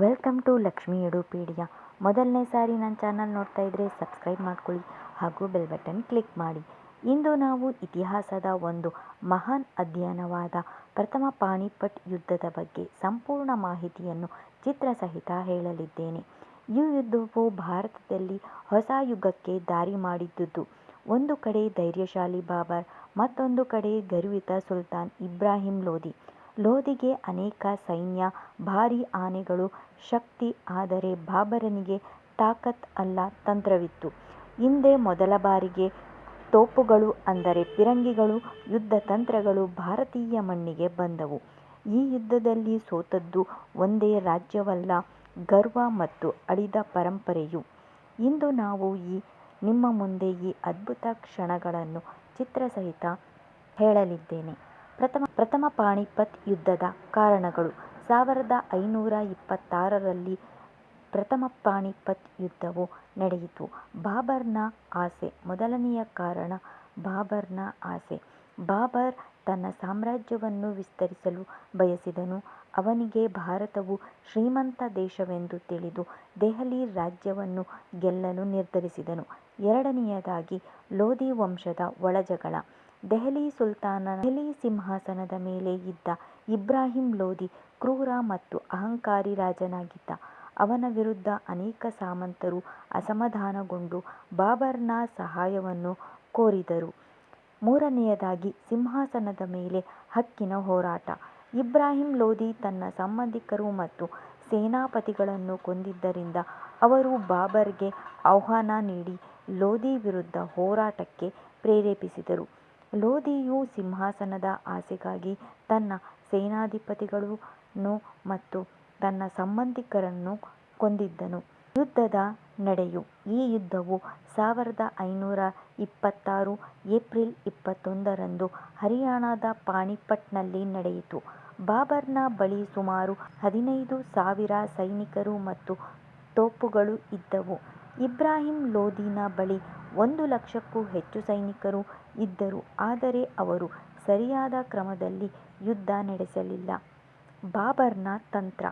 Welcome to Lakshmi ಎಡುಪೀಡಿಯಾ ಮೊದಲನೇ ಸಾರಿ ನನ್ನ channel ನೋಡ್ತಾ ಇದ್ರೆ ಸಬ್ಸ್ಕ್ರೈಬ್ ಮಾಡ್ಕೊಳ್ಳಿ ಹಾಗೂ ಬೆಲ್ ಬಟನ್ ಕ್ಲಿಕ್ ಮಾಡಿ. ಇಂದು ನಾವು ಇತಿಹಾಸದ ಒಂದು ಮಹಾನ್ ಅಧ್ಯಯನವಾದ ಪ್ರಥಮ ಪಾಣಿಪಟ್ ಯುದ್ಧದ ಬಗ್ಗೆ ಸಂಪೂರ್ಣ ಮಾಹಿತಿಯನ್ನು ಚಿತ್ರ ಸಹಿತ ಹೇಳಲಿದ್ದೇನೆ. ಈ ಯುದ್ಧವು ಭಾರತದಲ್ಲಿ ಹೊಸ ಯುಗಕ್ಕೆ ದಾರಿ ಮಾಡಿದ್ದುದು. ಒಂದು ಕಡೆ ಧೈರ್ಯಶಾಲಿ ಬಾಬರ್, ಮತ್ತೊಂದು ಕಡೆ ಗರ್ವಿತ ಸುಲ್ತಾನ್ ಇಬ್ರಾಹಿಂ ಲೋಧಿ. ಲೋಧಿಗೆ ಅನೇಕ ಸೈನ್ಯ, ಭಾರೀ ಆನೆಗಳು, ಶಕ್ತಿ ಆದರೆ ಬಾಬರನಿಗೆ ತಾಕತ್ ಅಲ್ಲ ತಂತ್ರವಿತ್ತು. ಹಿಂದೆ ಮೊದಲ ಬಾರಿಗೆ ತೋಪುಗಳು ಅಂದರೆ ಪಿರಂಗಿಗಳು, ಯುದ್ಧ ತಂತ್ರಗಳು ಭಾರತೀಯ ಮಣ್ಣಿಗೆ ಬಂದವು. ಈ ಯುದ್ಧದಲ್ಲಿ ಸೋತದ್ದು ಒಂದೇ ರಾಜ್ಯವಲ್ಲ, ಗರ್ವ ಮತ್ತು ಅಳಿದ ಪರಂಪರೆಯು. ಇಂದು ನಾವು ಈ ನಿಮ್ಮ ಮುಂದೆ ಈ ಅದ್ಭುತ ಕ್ಷಣಗಳನ್ನು ಚಿತ್ರಸಹಿತ ಹೇಳಲಿದ್ದೇನೆ. ಪ್ರಥಮ ಪ್ರಥಮ ಪಾಣಿಪತ್ ಯುದ್ಧದ ಕಾರಣಗಳು. ಸಾವಿರದ ಐನೂರ ಇಪ್ಪತ್ತಾರರಲ್ಲಿ ಪ್ರಥಮ ಪಾಣಿಪತ್ ಯುದ್ಧವು ನಡೆಯಿತು. ಬಾಬರ್ನ ಆಸೆ ಮೊದಲನೆಯ ಕಾರಣ ಬಾಬರ್ನ ಆಸೆ. ಬಾಬರ್ ತನ್ನ ಸಾಮ್ರಾಜ್ಯವನ್ನು ವಿಸ್ತರಿಸಲು ಬಯಸಿದನು. ಅವನಿಗೆ ಭಾರತವು ಶ್ರೀಮಂತ ದೇಶವೆಂದು ತಿಳಿದು ದೆಹಲಿ ರಾಜ್ಯವನ್ನು ಗೆಲ್ಲಲು ನಿರ್ಧರಿಸಿದನು. ಎರಡನೆಯದಾಗಿ ಲೋಧಿ ವಂಶದ ಒಳಜಗಳ ದೆಹಲಿ ಸುಲ್ತಾನ ದೆಹಲಿ ಸಿಂಹಾಸನದ ಮೇಲೆ ಇದ್ದ ಇಬ್ರಾಹಿಂ ಲೋಧಿ ಕ್ರೂರ ಮತ್ತು ಅಹಂಕಾರಿ ರಾಜನಾಗಿದ್ದ. ಅವನ ವಿರುದ್ಧ ಅನೇಕ ಸಾಮಂತರು ಅಸಮಾಧಾನಗೊಂಡು ಬಾಬರ್ನ ಸಹಾಯವನ್ನು ಕೋರಿದರು. ಮೂರನೆಯದಾಗಿ ಸಿಂಹಾಸನದ ಮೇಲೆ ಹಕ್ಕಿನ ಹೋರಾಟ. ಇಬ್ರಾಹಿಂ ಲೋಧಿ ತನ್ನ ಸಂಬಂಧಿಕರು ಮತ್ತು ಸೇನಾಪತಿಗಳನ್ನು ಕೊಂದಿದ್ದರಿಂದ ಅವರು ಬಾಬರ್ಗೆ ಆಹ್ವಾನ ನೀಡಿ ಲೋಧಿ ವಿರುದ್ಧ ಹೋರಾಟಕ್ಕೆ ಪ್ರೇರೇಪಿಸಿದರು. ಲೋಧಿಯು ಸಿಂಹಾಸನದ ಆಸೆಗಾಗಿ ತನ್ನ ಸೇನಾಧಿಪತಿಗಳನ್ನು ಮತ್ತು ತನ್ನ ಸಂಬಂಧಿಕರನ್ನು ಕೊಂದಿದ್ದನು. ಯುದ್ಧದ ನಡೆಯು. ಈ ಯುದ್ಧವು ಸಾವಿರದ ಐನೂರ ಇಪ್ಪತ್ತಾರು ಏಪ್ರಿಲ್ ಇಪ್ಪತ್ತೊಂದರಂದು ಹರಿಯಾಣದ ಪಾಣಿಪಟ್ನಲ್ಲಿ ನಡೆಯಿತು. ಬಾಬರ್ನ ಬಳಿ ಸುಮಾರು ಹದಿನೈದು ಸಾವಿರ ಸೈನಿಕರು ಮತ್ತು ತೋಪುಗಳು ಇದ್ದವು. ಇಬ್ರಾಹಿಂ ಲೋಧಿನ ಬಳಿ ಒಂದು ಲಕ್ಷಕ್ಕೂ ಹೆಚ್ಚು ಸೈನಿಕರು ಇದ್ದರು. ಆದರೆ ಅವರು ಸರಿಯಾದ ಕ್ರಮದಲ್ಲಿ ಯುದ್ಧ ನಡೆಸಲಿಲ್ಲ. ಬಾಬರ್ನ ತಂತ್ರ.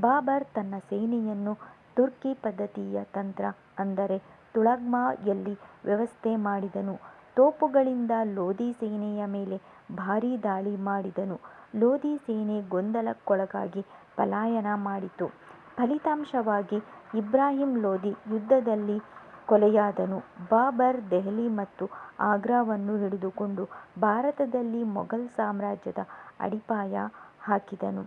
ಬಾಬರ್ ತನ್ನ ಸೇನೆಯನ್ನು ತುರ್ಕಿ ಪದ್ಧತಿಯ ತಂತ್ರ ಅಂದರೆ ತುಳಗ್ಮಾಯಲ್ಲಿ ವ್ಯವಸ್ಥೆ ಮಾಡಿದನು. ತೋಪುಗಳಿಂದ ಲೋಧಿ ಸೇನೆಯ ಮೇಲೆ ಭಾರೀ ದಾಳಿ ಮಾಡಿದನು. ಲೋಧಿ ಸೇನೆ ಗೊಂದಲಕ್ಕೊಳಗಾಗಿ ಪಲಾಯನ ಮಾಡಿತು. ಫಲಿತಾಂಶವಾಗಿ ಇಬ್ರಾಹಿಂ ಲೋಧಿ ಯುದ್ಧದಲ್ಲಿ ಕೊಲೆಯಾದನು. ಬಾಬರ್, ದೆಹಲಿ ಮತ್ತು ಆಗ್ರಾವನ್ನು ಹಿಡಿದುಕೊಂಡು ಭಾರತದಲ್ಲಿ ಮೊಘಲ್ ಸಾಮ್ರಾಜ್ಯದ ಅಡಿಪಾಯ ಹಾಕಿದನು.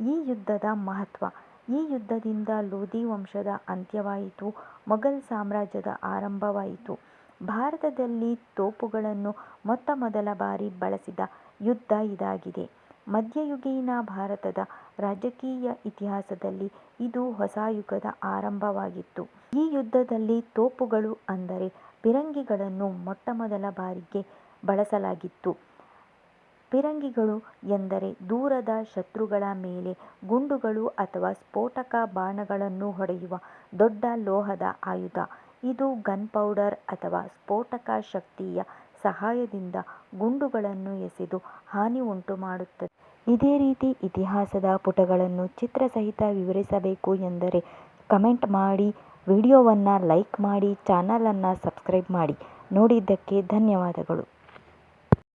ಈ ಯುದ್ಧದ ಮಹತ್ವ. ಈ ಯುದ್ಧದಿಂದ ಲೋಧಿ ವಂಶದ ಅಂತ್ಯವಾಯಿತು, ಮೊಘಲ್ ಸಾಮ್ರಾಜ್ಯದ ಆರಂಭವಾಯಿತು. ಭಾರತದಲ್ಲಿ ತೋಪುಗಳನ್ನು ಮೊತ್ತ ಮೊದಲ ಬಾರಿ ಬಳಸಿದ ಯುದ್ಧ ಇದಾಗಿದೆ. ಮಧ್ಯಯುಗೀನ ಭಾರತದ ರಾಜಕೀಯ ಇತಿಹಾಸದಲ್ಲಿ ಇದು ಹೊಸ ಯುಗದ ಆರಂಭವಾಗಿತ್ತು. ಈ ಯುದ್ಧದಲ್ಲಿ ತೋಪುಗಳು ಅಂದರೆ ಪಿರಂಗಿಗಳನ್ನು ಮೊಟ್ಟಮೊದಲ ಬಾರಿಗೆ ಬಳಸಲಾಗಿತ್ತು. ಪಿರಂಗಿಗಳು ಎಂದರೆ ದೂರದ ಶತ್ರುಗಳ ಮೇಲೆ ಗುಂಡುಗಳು ಅಥವಾ ಸ್ಫೋಟಕ ಬಾಣಗಳನ್ನು ಹೊಡೆಯುವ ದೊಡ್ಡ ಲೋಹದ ಆಯುಧ. ಇದು ಗನ್ ಪೌಡರ್ ಅಥವಾ ಸ್ಫೋಟಕ ಶಕ್ತಿಯ ಸಹಾಯದಿಂದ ಗುಂಡುಗಳನ್ನು ಎಸೆದು ಹಾನಿ ಉಂಟು ಮಾಡುತ್ತದೆ. ಇದೇ ರೀತಿ ಇತಿಹಾಸದ ಪುಟಗಳನ್ನು ಚಿತ್ರಸಹಿತ ವಿವರಿಸಬೇಕು ಎಂದರೆ ಕಮೆಂಟ್ ಮಾಡಿ, ವಿಡಿಯೋವನ್ನು ಲೈಕ್ ಮಾಡಿ, ಚಾನಲನ್ನು ಸಬ್ಸ್ಕ್ರೈಬ್ ಮಾಡಿ. ನೋಡಿದ್ದಕ್ಕೆ ಧನ್ಯವಾದಗಳು.